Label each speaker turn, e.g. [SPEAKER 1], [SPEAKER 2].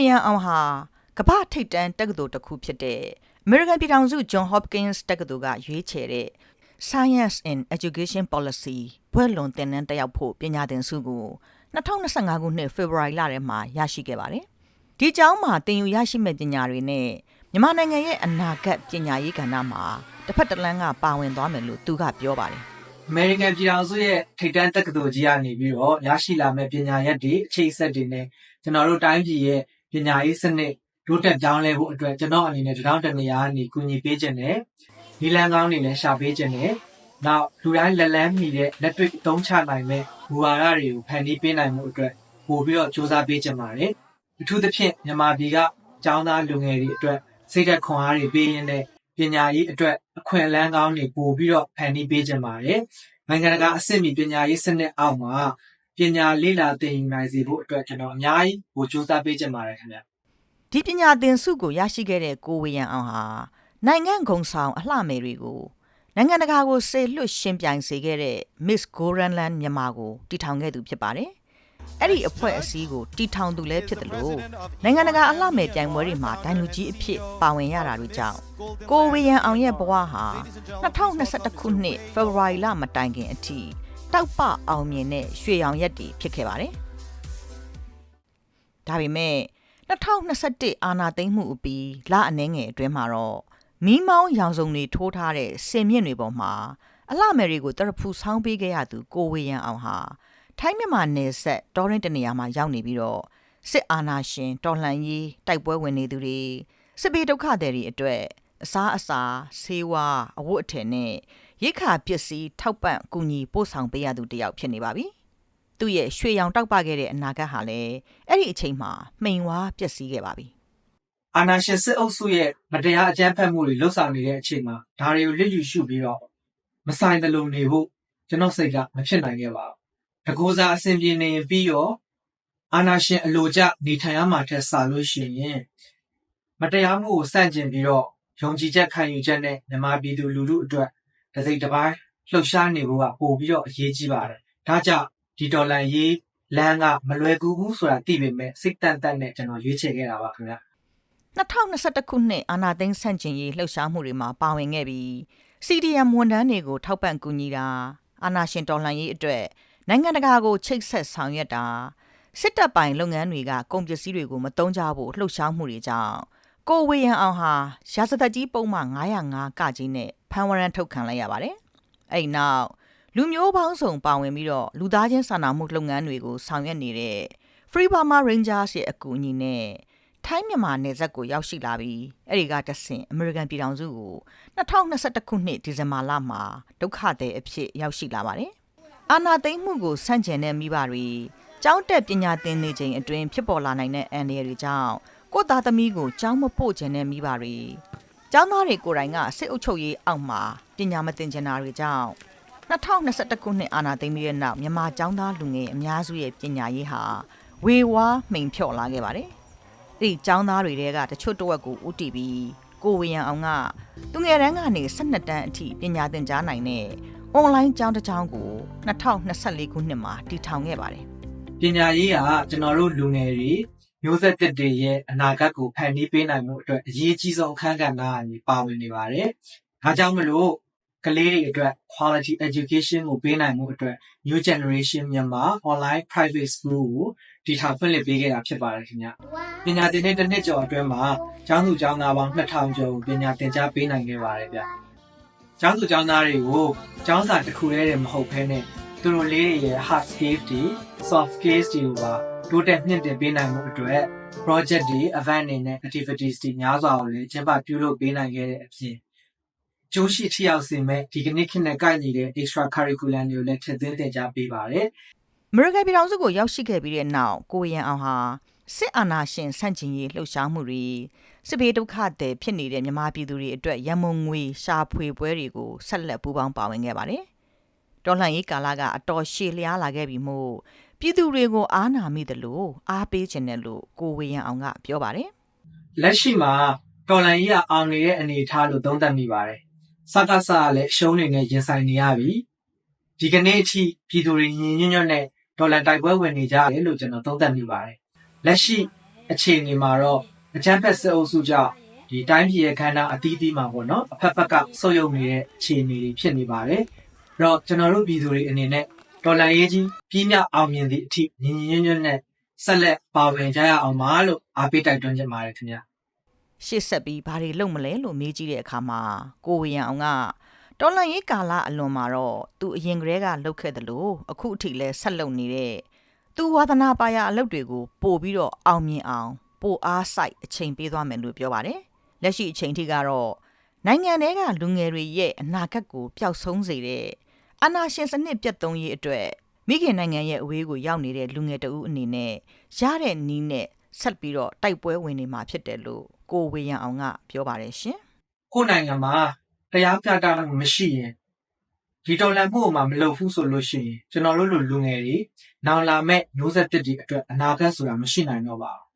[SPEAKER 1] ဝေယံအောင်ဟာကမ္ဘာထိပ်တန်းတက္ကသိုလ်တစ်ခုဖြစ်တဲ့ American ပြည်ထောင်စု John Hopkins တက္ကသိုလ်ကရွေးချယ်တဲ့ Science in Education Policy ဘွဲ့လွန်သင်တန်းတက်ရောက်ဖို့ပညာသင်ဆုကို2025ခုနှစ်ဖေဖော်ဝါရီလထဲမှာရရှိခဲ့ပါတယ်။ဒီကျောင်းမှာသင်ယူရရှိမဲ့ပညာတွေနဲ့မြန်မာနိုင်ငံရဲ့အနာဂတ်ပညာရေးကဏ္ဍမှာတစ်ဖက်တစ်လမ်းကပါဝင်သွားမယ်လို့သူကပြောပါတယ်
[SPEAKER 2] အမေရိကန်ပြည်ထောင်စုရဲ့ထိပ်တန်းတက္ကသိုလ်ကြီးကနေပြီးတော့ရရှိလာမဲ့ပညာရပ်တွေအခြေအဆက်တွေနဲ့ကျွန်တော်တို့တိုင်းပြည်ရဲ့ ပညာရေးစနစ်တိုးတက်ပြောင်းလဲဖို့အတွက်ကျွန်တော်အနေနဲ့တထောင်တစ်နေရာကနေကူညီပေးခြင်းနဲ့ဒီလန်ကောင်းတွေလည်းရှာပေးခြင်းနဲ့နောက်လူတိုင်းလက်လန်းမီတဲ့လက်တွေ့အသုံးချနိုင်မဲ့ဘူဝါဒတွေကိုဖန်တီးပေးနိုင်မှုအတွက်ပို့ပြီးတော့စူးစမ်းပေးခြင်းပါတယ်အထူးသဖြင့်မြန်မာပြည်ကကျောင်းသားလူငယ်တွေအတွက်စိတ်ဓာတ်ခွန်အားတွေပေးရင်းနဲ့ပညာရေးအတွက်အခွင့်အလမ်းကောင်းတွေပို့ပြီးတော့ဖန်တီးပေးခြင်းပါတယ်နိုင်ငံတကာအဆင့်မီပညာရေးစနစ်အောက်မှာ ပညာလေ့လာသင်ယူနိုင်စေဖို့အတွက်ကျွန်တော်အများကြီးဟိုစူးစမ်းပေးချင်ပါတယ်ခင်ဗျ။
[SPEAKER 1] ဒီပညာသင်ဆုကိုရရှိခဲ့တဲ့ကိုဝေယံအောင်ဟာနိုင်ငံဂုံဆောင်အလှမယ်တွေကိုနိုင်ငံတကာကိုစေလွှတ်ရှင်ပြိုင်စေခဲ့တဲ့ Miss Goranland မြန်မာကိုတည်ထောင်ခဲ့သူဖြစ်ပါတယ်။အဲ့ဒီအဖွဲ့အစည်းကိုတည်ထောင်သူလည်းဖြစ်တယ်လို့နိုင်ငံတကာအလှမယ်ပြိုင်ပွဲတွေမှာဒိုင်လူကြီးအဖြစ်ပါဝင်ရတာတွေကြောင့်ကိုဝေယံအောင်ရဲ့ဘဝဟာ2021ခုနှစ်ဖေဖော်ဝါရီလမတိုင်ခင်အထိ တောက်ပအောင်မြင်တဲ့ရွှေရောင်ရက်တွေဖြစ်ခဲ့ပါတယ်။ဒါပေမဲ့2021အာနာသိမ့်မှုအပြီးလအနှဲငယ်အတွင်းမှာတော့မီးမောင်းရောင်စုံတွေထိုးထားတဲ့စင်မြင့်တွေပေါ်မှာအလှမယ်တွေကိုတရဖူဆောင်းပေးခဲ့ရသူကိုဝေယံအောင်ဟာထိုင်းမြန်မာနယ်ဆက်တောရင်းတနေရာမှာရောက်နေပြီးတော့စစ်အာဏာရှင်တော်လှန်ရေးတိုက်ပွဲဝင်နေသူတွေစစ်ဘေးဒုက္ခသည်တွေအတွက်အစားအစာဆေးဝါးအဝတ်အထည်နဲ့ ရိက္ခာပစ္စည်းထောက်ပံ့ကူညီပို့ဆောင်ပေးရသူတစ်ယောက်ဖြစ်နေပါပြီ။သူ့ရဲ့ရွှေရောင်တောက်ပခဲ့တဲ့အနာဂတ်ဟာလည်းအဲ့ဒီအချိန်မှာမှိန်ဝါပျက်စီးခဲ့ပါပြီ။
[SPEAKER 2] အာနာရှင်စစ်အုပ်စုရဲ့မတရားအကြမ်းဖက်မှုတွေလှုပ်ဆောင်နေတဲ့အချိန်မှာဒါတွေကိုလစ်ယူရှုပြီးတော့မဆိုင်တယ်လို့နေဖို့ကျွန်တော်စိတ်ကမဖြစ်နိုင်ခဲ့ပါဘူးတကူစားအစဉ်ပြေနေရင်ပြီးတော့အာနာရှင်အလိုကျနေထိုင်ရမှာထက်စာလို့ရှိရင်မတရားမှုကိုစန့်ကျင်ပြီးတော့ယုံကြည်ချက်ခံယူချက်နဲ့မြန်မာပြည်သူလူထုအတွက် တစ်စိတ်တစ်ပိုင်းလှုပ်ရှားနေဖို့ကပို့ပြီးတော့အရေးကြီးပါတယ်ဒါကြောင့်ဒီဒေါ်လာရေးလမ်းကမလွယ်ကူဘူးဆိုတာသိပေမဲ့စိတ်တန်တန်နဲ့ကျွန်တော်ရွေးချယ်ခဲ့တာပါခင်ဗျ
[SPEAKER 1] 2021ခုနှစ်အာနာသိန်းဆန့်ကျင်ရေးလှုပ်ရှားမှုတွေမှာပါဝင်ခဲ့ပြီး CDM ဝန်ထမ်းတွေကိုထောက်ပံ့ကူညီတာအာနာရှင်တော်လှန်ရေးအတွက်နိုင်ငံတကာကိုချိတ်ဆက်ဆောင်ရွက်တာစစ်တပ်ပိုင်လုပ်ငန်းတွေကကုန်ပစ္စည်းတွေကိုမတုံးကြဖို့လှုပ်ရှားမှုတွေကြောင့်ကိုဝေယံအောင်ဟာရာဇသက်ကြီးပုံမှန်905ကကြီးနဲ့ ဖမ်းဝရမ်းထုတ်ခံလိုက်ရပါတယ်။အဲ့ဒီနောက်လူမျိုးပေါင်းစုံပါဝင်ပြီးတော့လူသားချင်းစာနာမှုလုပ်ငန်းတွေကိုဆောင်ရွက်နေတဲ့ Free Burma Rangers ရဲ့အကူအညီနဲ့ထိုင်းမြန်မာနယ်စပ်ကိုရောက်ရှိလာပြီးအဲ့ဒီကတဆင့်အမေရိကန်ပြည်ထောင်စုကို2021ခုနှစ်ဒီဇင်ဘာလမှာဒုက္ခသည်အဖြစ်ရောက်ရှိလာပါတယ်။အာနာသိမ့်မှုကိုစန့်ကျင်တဲ့မိဘတွေကျောင်းတက်ပညာသင်နေချိန်အတွင်းဖြစ်ပေါ်လာနိုင်တဲ့အန္တရာယ်တွေကြောင့်ကိုယ့်သားသမီးကိုကျောင်းမပို့ချင်တဲ့မိဘတွေ ကျောင်းသားတွေကိုယ်တိုင်ကစစ်အုပ်ချုပ်ရေးအောက်မှာပညာမသင်ချင်တာတွေကြောင့်2021ခုနှစ်အာနာသိမ့်ပြီးတဲ့နောက်မြန်မာကျောင်းသားလူငယ်အများစုရဲ့ပညာရေးဟာဝေဝါးမှိန်ဖြော့လာခဲ့ပါတယ်။အဲ့ဒီចောင်းသားတွေတဲကတချို့တဝက်ကိုဥတီပြီးကိုဝေယံအောင်ကသူငယ်တန်းကနေ12တန်းအထိပညာသင်ကြားနိုင်တဲ့အွန်လိုင်းကျောင်းတစ်ကျောင်းကို2024ခုနှစ်မှာတည်ထောင်ခဲ့ပါတယ်
[SPEAKER 2] ပညာရေးကကျွန်တော်တို့လူငယ်တွေ မျိုးဆက်တစ်တွေရဲ့အနာဂတ်ကိုဖန်တီးပေးနိုင်မှုအတွက်အရေးကြီးဆုံးအခန်းကဏ္ဍကနေပါဝင်နေပါတယ်။ဒါကြောင့်မလို့ကလေးတွေအတွက် quality education ကိုပေးနိုင်မှုအတွက် New Generation မြန်မာ online private school ကိုတည်ထောင်ဖွင့်လှစ်ပေးခဲ့တာဖြစ်ပါတယ်ခင်ဗျ။ပညာသင်တဲ့တစ်နှစ်ကျော်အတွင်းမှာကျောင်းသူကျောင်းသားပေါင်း2000ကျော်ကိုပညာသင်ကြားပေးနိုင်ခဲ့ပါတယ်ဗျ။ကျောင်းသူကျောင်းသားတွေကိုကျောင်းစာတစ်ခုတည်းတည်းမဟုတ်ဘဲနဲ့သူတို့လေးတွေရဲ့ hard skills တွေ soft skills တွေကိုပါ တိုးတက်မြင့်တင်ပေးနိုင်မှုအတွက် project တွေ event တွေနဲ့ activities တွေများစွာကိုလည်းကျင်းပပြုလုပ်ပေးနိုင်ခဲ့တဲ့အပြင်ကျိုးရှိထိရောက်စေမဲ့ဒီကနေ့ခေတ်နဲ့ကိုက်ညီတဲ့ extra curriculum တွေကိုလည်းထည့်သွင်းသင်ကြားပေးပါတယ်။
[SPEAKER 1] အမေရိကန်ပြည်ထောင်စုကိုရောက်ရှိခဲ့ပြီးတဲ့နောက်ကိုဝေယံအောင်ဟာစစ်အာဏာရှင်ဆန့်ကျင်ရေးလှုပ်ရှားမှုတွေစစ်ဘေးဒုက္ခသည်ဖြစ်နေတဲ့မြန်မာပြည်သူတွေအတွက်ရန်မုံငွေရှာဖွေပွဲတွေကိုဆက်လက်ပူးပေါင်းပါဝင်ခဲ့ပါတယ်။တော်လှန်ရေးကာလကအတော်ရှည်လျားလာခဲ့ပြီမို့ ပြည်သူတွေကိုအားနာမိတယ်လို့အားပေးခြင်းတယ်လို့ကိုဝေယံအောင်ကပြောပါတယ်။
[SPEAKER 2] လက်ရှိမှာတော်လန်ကြီးကအောင်နေတဲ့အနေအထားလို့သုံးသပ်မိပါတယ်။စကားစားကလည်းအရှုံးတွေနဲ့ရင်ဆိုင်နေရပြီ။ဒီကနေ့အထိပြည်သူတွေညီညွတ်ညွတ်နဲ့ဒေါ်လာတိုက်ပွဲဝင်နေကြတယ်လို့ကျွန်တော်သုံးသပ်မိပါတယ်။လက်ရှိအခြေအနေမှာတော့အချမ်းဖက်စစ်အုပ်စုကြောင့်ဒီတိုင်းပြည်ရဲ့ခန္ဓာအသီးသီးမှာပေါ့နော်အဖက်ဖက်ကဆုပ်ယုပ်နေတဲ့အခြေအနေတွေဖြစ်နေပါတယ်။အဲ့တော့ကျွန်တော်တို့ပြည်သူတွေအနေနဲ့ ဒေါ်လာရေးကြီးပြည်မြောက်အောင်မြင်သည့်အထိညီညီညွတ်ညွတ်နဲ့ဆက်လက်ပါဝင်ကြရအောင်ပါလို့အားပေးတိုက်တွန်းချင်ပါတယ်ခင်ဗျာ
[SPEAKER 1] ရှေ့ဆက်ပြီးဘာတွေလုပ်မလဲလို့မေးကြည့်တဲ့အခါမှာကိုဝေယံအောင်ကတော်လန်ရေးကာလအလွန်မှာတော့သူအရင်ကတည်းကလုပ်ခဲ့တယ်လို့အခုအထိလဲဆက်လုပ်နေတဲ့သူဝါသနာပါရအလုပ်တွေကိုပို့ပြီးတော့အောင်မြင်အောင်ပို့အားစိုက်အချိန်ပေးသွားမယ်လို့ပြောပါတယ်လက်ရှိအချိန်ထိကတော့နိုင်ငံတွေကလူငယ်တွေရဲ့အနာဂတ်ကိုပျောက်ဆုံးစေတဲ့ အာဏာရှင်စနစ်ပြတ်သုံးရေးအတွက်မိခင်နိုင်ငံရဲ့အဝေးကိုရောက်နေတဲ့လူငယ်တအုပ်အနေနဲ့ရတဲ့နီးနဲ့ဆက်ပြီးတော့တိုက်ပွဲဝင်နေမှာဖြစ်တယ်လို့ကိုဝေယံအောင်ကပြောပါတယ်ရှင်
[SPEAKER 2] ကိုယ့်နိုင်ငံမှာတရားပြတာမှုမရှိရင်ဒီတော်လှန်မှုကိုမှမလုပ်ဘူးဆိုလို့ရှိရင်ကျွန်တော်တို့လိုလူငယ်တွေနောင်လာမဲ့မျိုးဆက်တစ်တွေအတွက်အနာဂတ်ဆိုတာမရှိနိုင်တော့ပါဘူး